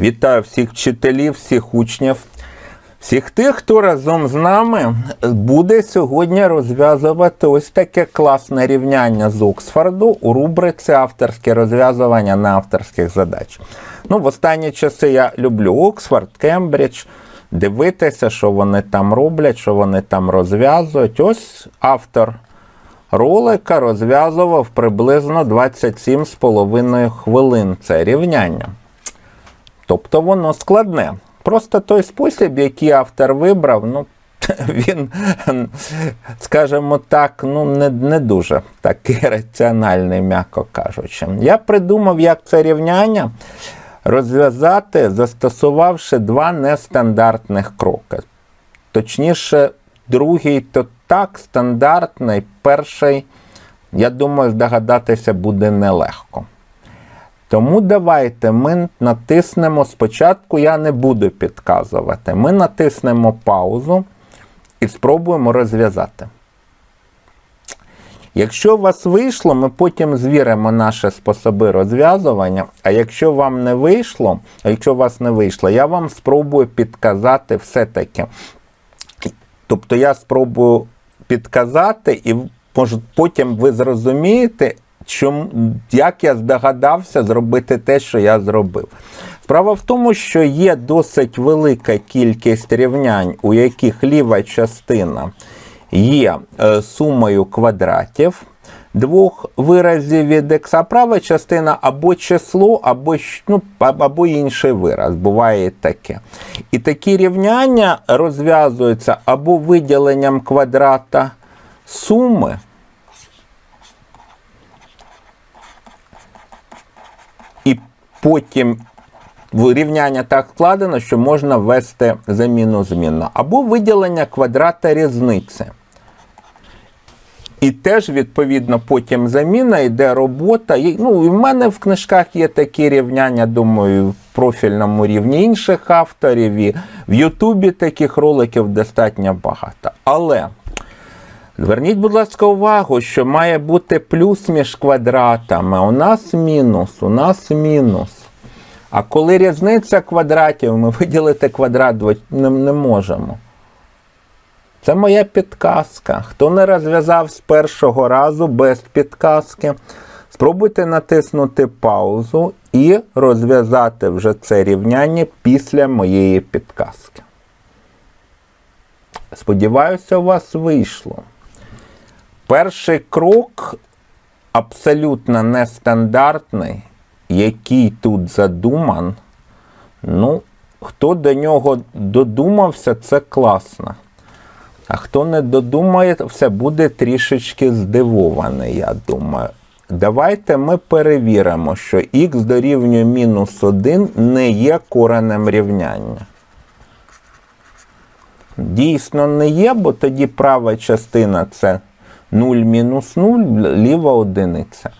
Вітаю всіх вчителів, всіх учнів, всіх тих, хто разом з нами буде сьогодні розв'язувати ось таке класне рівняння з Оксфорду у рубриці авторське розв'язування на авторських задач. Ну, в останні часи я люблю Оксфорд, Кембридж, дивитися, що вони там роблять, що вони там розв'язують. Ось автор ролика розв'язував приблизно 27,5 хвилин це рівняння. Тобто воно складне. Просто той спосіб, який автор вибрав, ну, він, скажімо так, ну, не, не дуже такий раціональний, м'яко кажучи. Я придумав, як це рівняння розв'язати, застосувавши два нестандартних кроки. Точніше, другий то так стандартний, перший, я думаю, здогадатися буде нелегко. Тому давайте ми натиснемо спочатку, я не буду підказувати. Ми натиснемо паузу і спробуємо розв'язати. Якщо у вас вийшло, ми потім звіримо наші способи розв'язування. А якщо вам не вийшло, а якщо у вас не вийшло, я вам спробую підказати все-таки. Тобто я спробую підказати, і може, потім ви зрозумієте, чому, як я здогадався зробити те, що я зробив. Справа в тому, що є досить велика кількість рівнянь, у яких ліва частина є е, сумою квадратів двох виразів від а права частина або число, або, ну, або інший вираз. Буває таке. І такі рівняння розв'язуються або виділенням квадрата суми. І потім рівняння так складено, що можна ввести заміну змінну. Або виділення квадрата різниці. І теж, відповідно, потім заміна йде робота. І, Ну, і в мене в книжках є такі рівняння, думаю, в профільному рівні інших авторів. І в Ютубі таких роликів достатньо багато. Але зверніть, будь ласка, увагу, що має бути плюс між квадратами. У нас мінус, у нас мінус. А коли різниця квадратів, ми виділити квадрат не, не можемо. Це моя підказка. Хто не розв'язав з першого разу без підказки, спробуйте натиснути паузу і розв'язати вже це рівняння після моєї підказки. Сподіваюся, у вас вийшло. Перший крок абсолютно нестандартний, який тут задуман. Ну, хто до нього додумався, це класно. А хто не додумає, все буде трішечки здивований, я думаю. Давайте ми перевіримо, що х дорівнює мінус 1 не є коренем рівняння. Дійсно не є, бо тоді права частина це 0 мінус 0, ліва одиниця.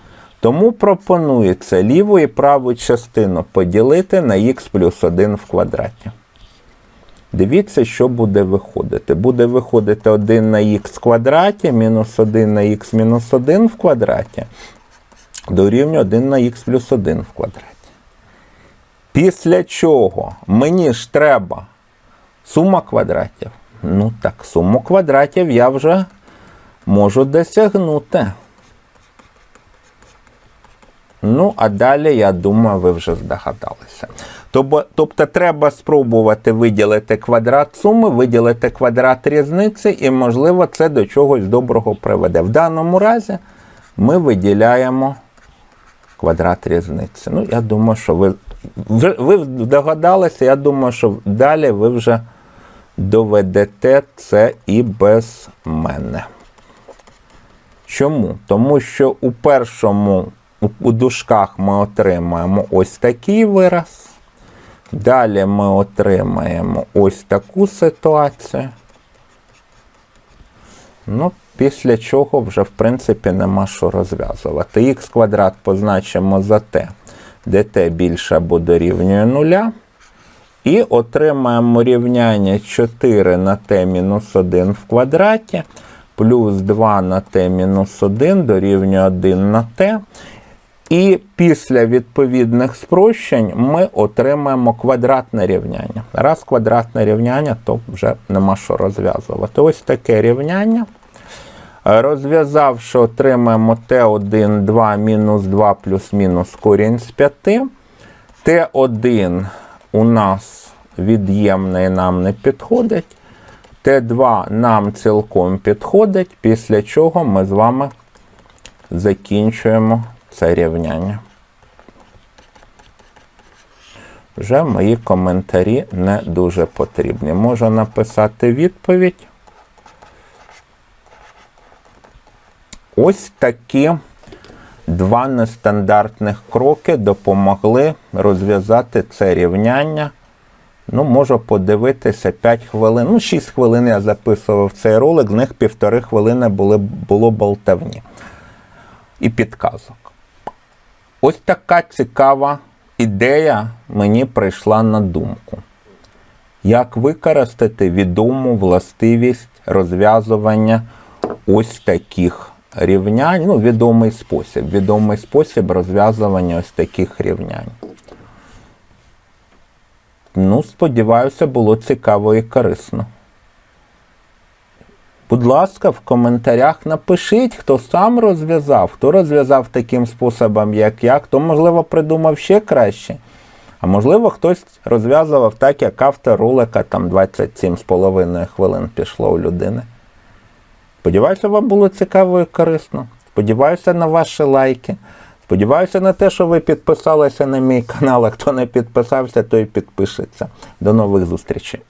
Тому пропонується ліву і праву частину поділити на х плюс 1 в квадраті. Дивіться, що буде виходити. Буде виходити 1 на х в квадраті, мінус 1 на х мінус 1 в квадраті, дорівнює 1 на х плюс 1 в квадраті. Після чого мені ж треба сума квадратів. Ну так, суму квадратів я вже можу досягнути. Ну, а далі, я думаю, ви вже здогадалися. Тобто, треба спробувати виділити квадрат суми, виділити квадрат різниці, і, можливо, це до чогось доброго приведе. В даному разі ми виділяємо квадрат різниці. Ну, я думаю, що ви, ви догадалися, я думаю, що далі ви вже доведете це і без мене. Чому? Тому що у першому у- дужках ми отримаємо ось такий вираз. Далі ми отримаємо ось таку ситуацію. Ну, після чого вже, в принципі, нема що розв'язувати. Х квадрат позначимо за t, де t більше або дорівнює нуля. І отримаємо рівняння 4 на t мінус 1 в квадраті, плюс 2 на t мінус 1 дорівнює 1 на t. І після відповідних спрощень ми отримаємо квадратне рівняння. Раз квадратне рівняння, то вже нема що розв'язувати. Ось таке рівняння. Розв'язавши, отримаємо t1, 2 мінус 2 плюс мінус корінь з 5. Т1 у нас від'ємний нам не підходить. Т2 нам цілком підходить, після чого ми з вами закінчуємо це рівняння. Вже мої коментарі не дуже потрібні. Можу написати відповідь. Ось такі два нестандартних кроки допомогли розв'язати це рівняння. Ну, можу подивитися 5 хвилин. Ну, 6 хвилин я записував цей ролик, з них півтори хвилини були, було болтавні і підказок. Ось така цікава ідея мені прийшла на думку. Як використати відому властивість розв'язування ось таких рівнянь, ну, відомий спосіб, відомий спосіб розв'язування ось таких рівнянь. Ну, сподіваюся, було цікаво і корисно. Будь ласка, в коментарях напишіть, хто сам розв'язав, хто розв'язав таким способом, як я, хто, можливо, придумав ще краще. А можливо, хтось розв'язував так, як автор ролика, там 27,5 хвилин пішло у людини. Сподіваюся, вам було цікаво і корисно. Сподіваюся на ваші лайки. Сподіваюся на те, що ви підписалися на мій канал. А хто не підписався, той підпишеться. До нових зустрічей.